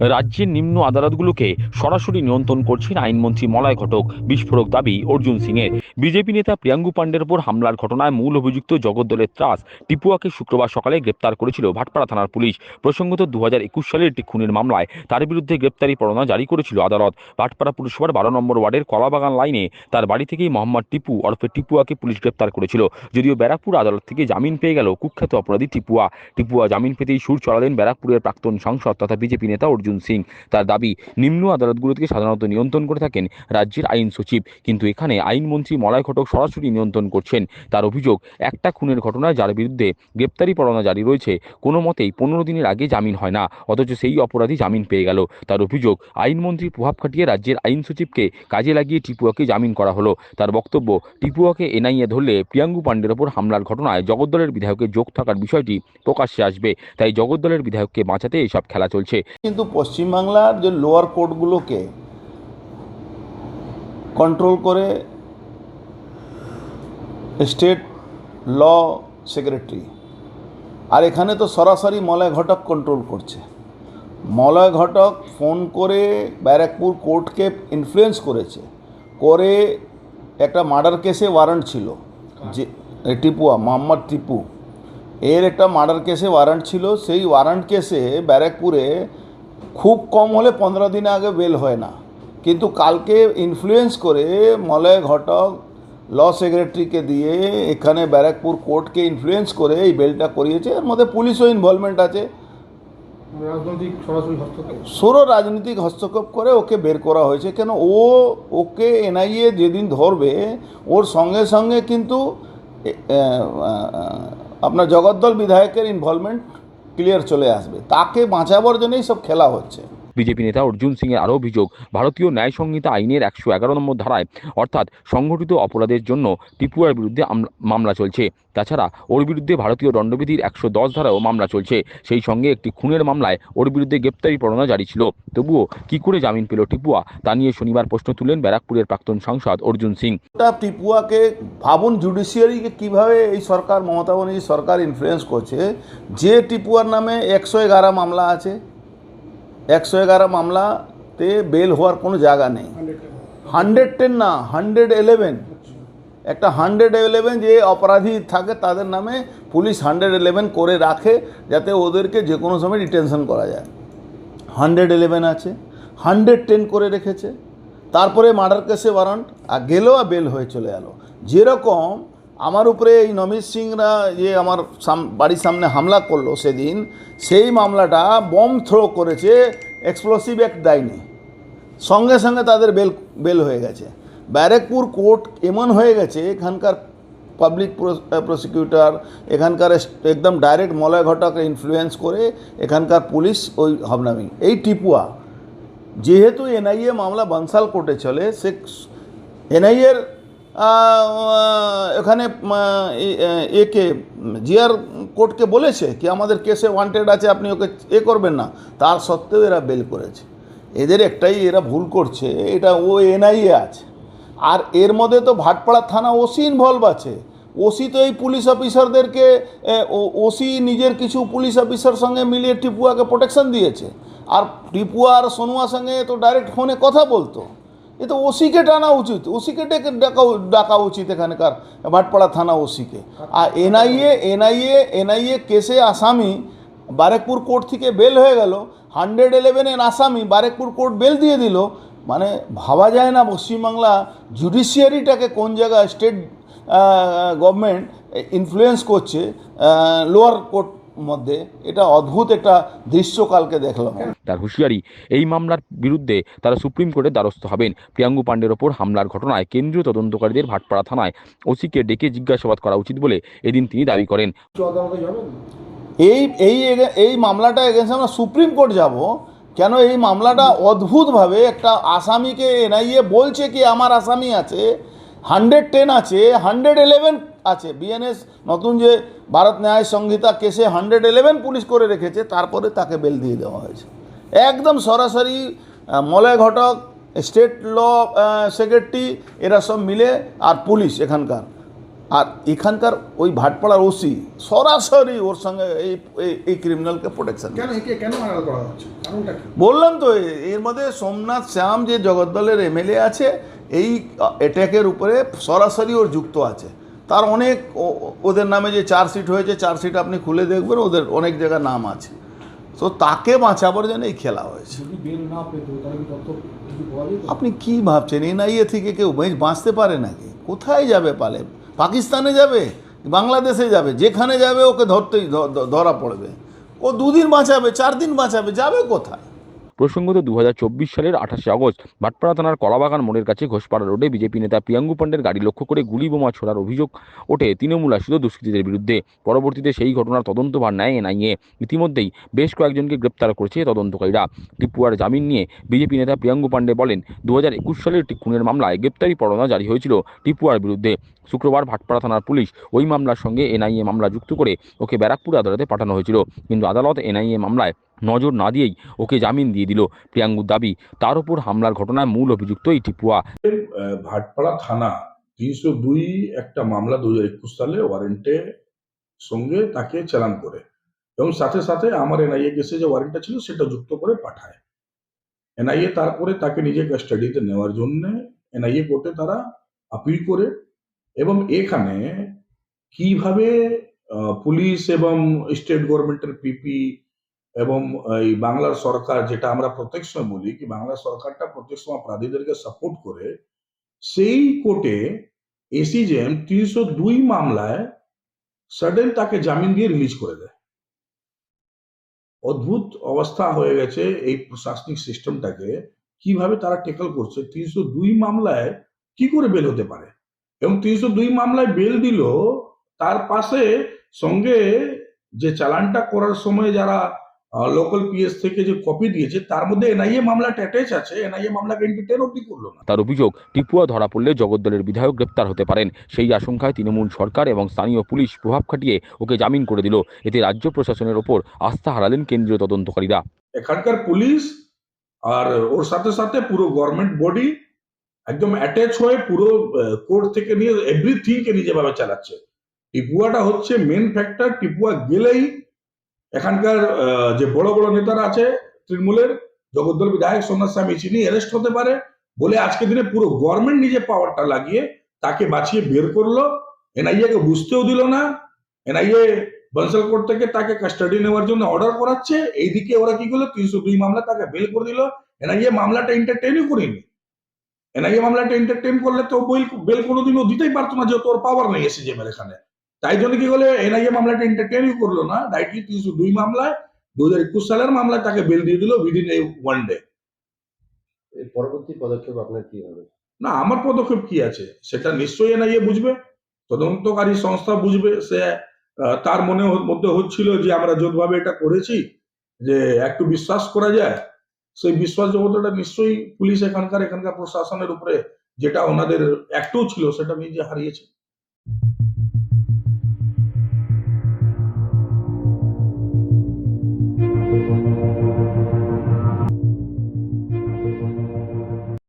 রাজ্যের নিম্ন আদালতগুলোকে সরাসরি নিয়ন্ত্রণ করছেন আইনমন্ত্রী মলয় ঘটক। বিস্ফোরক দাবি অর্জুন সিংয়ের। বিজেপি নেতা প্রিয়াঙ্গু পাণ্ডের ওপর হামলার ঘটনায় মূল অভিযুক্ত জগদ্দলের ত্রাস টিপুয়াকে শুক্রবার সকালে গ্রেপ্তার করেছিল ভাটপাড়া থানার পুলিশ। প্রসঙ্গত দু হাজার একুশ সালের একটি খুনের মামলায় তার বিরুদ্ধে গ্রেপ্তারি পরোয়ানা জারি করেছিল আদালত। ভাটপাড়া পুরসভার বারো নম্বর ওয়ার্ডের কলাবাগান লাইনে তার বাড়ি থেকেই মোহাম্মদ টিপু ওরফে টিপুয়াকে পুলিশ গ্রেপ্তার করেছিল। যদিও ব্যারাকপুর আদালত থেকে জামিন পেয়ে গেল কুখ্যাত অপরাধী টিপুয়া। টিপুয়া জামিন পেতেই সুর চড়ালেন ব্যারাকপুরের প্রাক্তন সাংসদ তথা বিজেপি নেতা অর্জুন সিং। তার দাবি, নিম্ন আদালতগুলোকে সাধারণত নিয়ন্ত্রণ করে থাকেন রাজ্যের আইন সচিব। কিন্তু এখানে আইনমন্ত্রী মলয় ঘটক সরাসরি নিয়ন্ত্রণ করছেন। তার অভিযোগ, একটা খুনের ঘটনায় যার বিরুদ্ধে গ্রেপ্তারি পরোয়ানা জারি রয়েছে, কোনো মতেই পনেরো দিনের আগে জামিন হয় না। অথচ সেই অপরাধী জামিন পেয়ে গেল। তার অভিযোগ আইনমন্ত্রীর প্রভাব খাটিয়ে রাজ্যের আইন সচিবকে কাজে লাগিয়ে টিপুয়াকে জামিন করা হলো। তার বক্তব্য, টিপুয়াকে এনআইএ ধরলে প্রিয়াঙ্গু পাণ্ডের ওপর হামলার ঘটনায় জগদ্দলের বিধায়কের যোগ থাকার বিষয়টি প্রকাশ্যে আসবে। তাই জগদ্দলের বিধায়ককে বাঁচাতে এসব খেলা চলছে। কিন্তু পশ্চিমবাংলার যে লোয়ার কোর্টগুলোকে কন্ট্রোল করে স্টেট ল সেক্রেটারি আর এখানে তো সরাসরি মলয় ঘটক কন্ট্রোল করছে। মলয় ঘটক ফোন করে ব্যারাকপুর কোর্টকে ইনফ্লুয়েন্স করেছে। করে একটা মার্ডার কেসে ওয়ারেন্ট ছিল, যে টিপুয়া মোহাম্মদ টিপু। এর একটা মার্ডার কেসে ওয়ারেন্ট ছিল। সেই ওয়ারেন্ট কেসে ব্যারাকপুরে খুব কম হলে পনেরো দিন আগে বেল হয় না। কিন্তু কালকে ইনফ্লুয়েন্স করে মলয় ঘটক ল সেক্রেটারিকে দিয়ে এখানে ব্যারাকপুর কোর্টকে ইনফ্লুয়েন্স করে এই বেলটা করিয়েছে। এর মধ্যে পুলিশও ইনভলভমেন্ট আছে। রাজনৈতিক সরাসরি হস্তক্ষেপ? সৌর রাজনৈতিক হস্তক্ষেপ করে ওকে বের করা হয়েছে। কেন ও ওকে এনআইএ যেদিন ধরবে ওর সঙ্গে সঙ্গে কিন্তু আপনার জগদ্দল বিধায়কের ইনভলভমেন্ট ক্লিয়ার চলে আসবে। তাকে বাঁচাবার জন্যই সব খেলা হচ্ছে। বিজেপি নেতা অর্জুন সিং এর আরও অভিযোগ, ভারতীয় ন্যায় সংহিতা আইনের একশো এগারো নম্বর ধারায়, অর্থাৎ সংগঠিত অপরাধের জন্য টিপুয়ার বিরুদ্ধে মামলা চলছে। তাছাড়া, ওর বিরুদ্ধে ভারতীয় দণ্ডবিধির একশো দশ ধারাও মামলা চলছে। সেই সঙ্গে একটি খুনের মামলায় ওর বিরুদ্ধে গ্রেপ্তারি পরোয়ানা জারি ছিল। তবুও, কি করে জামিন পেল টিপুয়া? তা নিয়ে শনিবার প্রশ্ন তুলেন ব্যারাকপুরের প্রাক্তন সাংসদ অর্জুন সিং। টিপুয়াকে ভাবুন জুডিশিয়ারিকে কীভাবে এই সরকার, মমতা ব্যানার্জি সরকার ইনফ্লুয়েন্স করছে, যে টিপুয়ার নামে একশো এগারো মামলা আছে একশো এগারো মামলাতে বেল হওয়ার কোনো জায়গা নেই। হান্ড্রেড টেন না, হান্ড্রেড এলেভেন একটা হান্ড্রেড ইলেভেন যে অপরাধী থাকে তাদের নামে পুলিশ হান্ড্রেড ইলেভেন করে রাখে যাতে ওদেরকে যে কোনো সময় ডিটেনশন করা যায়। হান্ড্রেড ইলেভেন আছে, হান্ড্রেড টেন করে রেখেছে। তারপরে মার্ডার কেসে ওয়ারান্ট আর গেলো আর বেল হয়ে চলে গেলো যেরকম আমার উপরে এই নমিত সিংরা যে আমার বাড়ির সামনে হামলা করল সেদিন, সেই মামলাটা বম থ্রো করেছে এক্সপ্লোসিভ অ্যাক্ট দেয়নি সঙ্গে সঙ্গে তাদের বেল বেল হয়ে গেছে। ব্যারেকপুর কোর্ট এমন হয়ে গেছে, এখানকার পাবলিক প্রসিকিউটর এখানকার একদম ডাইরেক্ট মলয় ঘটককে ইনফ্লুয়েন্স করে এখানকার পুলিশ ওই হবনামি। এই টিপুয়া, যেহেতু এনআইএ মামলা বনসাল কোর্টে চলে, সে, এনআইএর এখানে একে জিআর কোর্টকে বলেছে কি আমাদের কেসে ওয়ান্টেড আছে, আপনি ওকে এ করবেন না। তার সত্ত্বেও এরা বেল করেছে। এদের একটাই, এরা ভুল করছে, এটা ও এনআইএ আছে। আর এর মধ্যে তো ভাটপাড়া থানা ওসি ইনভলভ আছে। ওসি তো এই পুলিশ অফিসারদেরকে ওসি নিজের কিছু পুলিশ অফিসার সঙ্গে মিলিয়ে টিপুয়াকে প্রোটেকশন দিয়েছে। আর টিপুয়া আর সোনুয়ার সঙ্গে তো ডাইরেক্ট ফোনে কথা বলতো। এ তো ওসিকে টানা উচিত, ওসিকে ডেকে ডাকা ডাকা উচিত এখানকার ভাটপাড়া থানা ওসিকে। আর এনআইএ এনআইএ এনআইএ কেসে আসামি বারেকপুর কোর্ট থেকে বেল হয়ে গেল, হান্ড্রেড ইলেভেনের আসামি বারেকপুর কোর্ট বেল দিয়ে দিল মানে ভাবা যায় না পশ্চিমবাংলা জুডিশিয়ারিটাকে কোন জায়গায় স্টেট গভর্নমেন্ট ইনফ্লুয়েন্স করছে লোয়ার কোর্ট মধ্যে এটা অদ্ভুত একটা দৃশ্যকালকে দেখলাম। তার হুঁশিয়ারি এই মামলার বিরুদ্ধে তারা সুপ্রিম কোর্টের দ্বারস্থ হবেন। প্রিয়াঙ্গু পাণ্ডের ওপর হামলার ঘটনায় কেন্দ্রীয় তদন্তকারীদের ভাটপাড়া থানায় ওসিকে ডেকে জিজ্ঞাসাবাদ করা উচিত বলে এদিন তিনি দাবি করেন। এই এই এই মামলাটা এগেন্সে আমরা সুপ্রিম কোর্ট যাব কেন এই মামলাটা অদ্ভুতভাবে একটা আসামিকে এনআইএ বলছে কি আমার আসামি আছে হান্ড্রেড টেন আছে হান্ড্রেড ইলেভেন আছে। বিএনএস নতুন যে ভারত ন্যায় সংহিতা কেসে হান্ড্রেড ইলেভেন পুলিশ করে রেখেছে তারপরে তাকে বেল দিয়ে দেওয়া হয়েছে। একদম সরাসরি Malay Ghatak state law secretary এরা সব মিলে আর পুলিশ এখানকার। আর এখানকার ওই ভাটপাড়ার ওসি সরাসরি ওর সঙ্গে এই এই- ক্রিমিনালকে প্রোটেকশন বললাম তো এর মধ্যে সোমনাথ শ্যাম যে জগদ্দলের এমএলএ আছে এই অ্যাট্যাকের উপরে সরাসরি ওর যুক্ত আছে। তার অনেক ওদের নামে যে চার্জশিট হয়েছে চার্জশিট আপনি খুলে দেখবেন ওদের অনেক জায়গায় নাম আছে। তো তাকে বাঁচাবার জন্য এই খেলা হয়েছে। আপনি কি ভাবছেন? এনআইএ থেকে কেউ বেঁচ বাঁচতে পারে নাকি? কোথায় যাবে পালে? পাকিস্তানে যাবে? বাংলাদেশে যাবে? যেখানে যাবে ওকে ধরতেই ধরা পড়বে। ও দুদিন বাঁচাবে চার দিন বাঁচাবে যাবে কোথায়? প্রসঙ্গত দু হাজার চব্বিশ সালের আঠাশে আগস্ট, ভাটপাড়া থানার কলাবাগান মোড়ের কাছে ঘোষপাড়া রোডে বিজেপি নেতা প্রিয়াঙ্গু পাণ্ডের গাড়ি লক্ষ্য করে গুলি বোমা ছোড়ার অভিযোগ ওঠে তৃণমূল আশ্রিত দুষ্কৃতীদের বিরুদ্ধে। পরবর্তীতে সেই ঘটনার তদন্তভার নেয় এনআইএ। ইতিমধ্যেই বেশ কয়েকজনকে গ্রেপ্তার করেছে তদন্তকারীরা। টিপুয়ার জামিন নিয়ে বিজেপি নেতা প্রিয়াঙ্গু পাণ্ডে বলেন দু হাজার একুশ সালের একটি খুনের মামলায় গ্রেপ্তারি পরোয়ানা জারি হয়েছিল টিপুয়ার বিরুদ্ধে। শুক্রবার ভাটপাড়া থানার পুলিশ ওই মামলার সঙ্গে এনআইএ মামলা যুক্ত করে ওকে ব্যারাকপুর আদালতে পাঠানো হয়েছিল। কিন্তু আদালত এনআইএ মামলায় নজর না দিয়েই ওকে জামিন দিয়ে দিল প্রিয়াঙ্গুর দাবি। তার উপর হামলার ঘটনায় মূল অভিযুক্ত এই টিপুয়া। ভাটপাড়া থানা তিনশো দুই একটা মামলা দু হাজার একুশ সালে ওয়ারেন্টে সঙ্গে তাকে চালান করে এবং সাথে সাথে আমার এনআইএ কেসে যে ওয়ারেন্টটা ছিল সেটা যুক্ত করে পাঠায়। এনআইএ তারপরে তাকে নিজে কাস্টাডিতে নেওয়ার জন্য এনআইএ কোর্টে তারা আপিল করে এবং এখানে কীভাবে পুলিশ এবং স্টেট গভর্নমেন্টের পিপি এবং এই বাংলার সরকার যেটা আমরা প্রত্যেক সময় বলি কি বাংলার সরকারটা প্রত্যেক সময় অপরাধীদেরকে সাপোর্ট করে, সেই কোর্টে এসিজেম তিনশো দুই মামলায় সাডেন তাকে জামিন দিয়ে রিলিজ করে দেয়। অদ্ভুত অবস্থা হয়ে গেছে এই প্রশাসনিক সিস্টেমটাকে কীভাবে তারা টেকল করছে, তিনশো দুই মামলায় কি করে বেল হতে পারে? এবং তিনশো দুই মামলায় বেল দিল, তার পাশে সঙ্গে যে চালানটা করার সময় যারা লোকাল পিএস থেকে যে কপি দিয়েছে তার মধ্যে এনআইএ মামলাটা অ্যাটাচ আছে। এনআইএ মামলাকে এন্টারটেন অব্দি করল না? তার অভিযোগ টিপুয়া ধরা পড়লে জগদ্দলের বিধায়ক গ্রেপ্তার হতে পারেন। সেই আশঙ্কায় তৃণমূল সরকার এবং স্থানীয় পুলিশ প্রভাব খাটিয়ে ওকে জামিন করে দিল। এতে রাজ্য প্রশাসনের ওপর আস্থা হারালেন কেন্দ্রীয় তদন্তকারীরা। এখানকার পুলিশ আর ওর সাথে সাথে পুরো গভর্নমেন্ট বডি একদম অ্যাটাচ হয়ে পুরো কোর্ট থেকে নিয়ে এভরিথিং কে নিজেভাবে চালাচ্ছে। টিপুয়াটা হচ্ছে মেন ফ্যাক্টর টিপুয়া গেলেই এখানকার যে বড় বড় নেতারা আছে, তৃণমূলের, জগদ্দল বিধায়ক সোমনাথ স্বামী চিনি অ্যারেস্ট হতে পারে বলে আজকে দিনে পুরো গভর্নমেন্ট নিজে পাওয়ারটা লাগিয়ে তাকে বাঁচিয়ে বের করল। এনআইএ কে বুঝতেও দিল না। এনআইএ বনসল কোর্ট থেকে তাকে কাস্টাডি নেওয়ার জন্য অর্ডার করাচ্ছে। এইদিকে ওরা কি করল? তিনশো দুই মামলা তাকে বেল করে দিল। এনআইএ মামলাটা এন্টারটেনই করেনি। এনআইএ মামলাটা এন্টারটেন করলে তো বেল কোনোদিনও দিতেই পারতো না যে তোর পাওয়ার নেই এসিজেমের এখানে। তাই জন্য কি করলে? এনআইএ মামলাটা এন্টারটেনই করল না। ডাইরেক্টলি তিনশো দুই মামলায় দু হাজার একুশ সালের মামলায় তাকে বেল দিয়ে দিল উইদিন এই ওয়ান ডে পরবর্তী পদক্ষেপ আপনার কি হবে? না আমার পদক্ষেপ কি আছে? সেটা নিশ্চয়ই এনআইএ বুঝবে তদন্তকারী সংস্থা বুঝবে সে তার মনে মধ্যে হচ্ছিল যে আমরা যোধভাবে এটা করেছি যে একটু বিশ্বাস করা যায়। সেই বিশ্বাসযোগ্যতাটা নিশ্চয়ই পুলিশ এখানকার এখানকার প্রশাসনের উপরে যেটা ওনাদের একটু ছিল সেটা নিজে হারিয়েছে।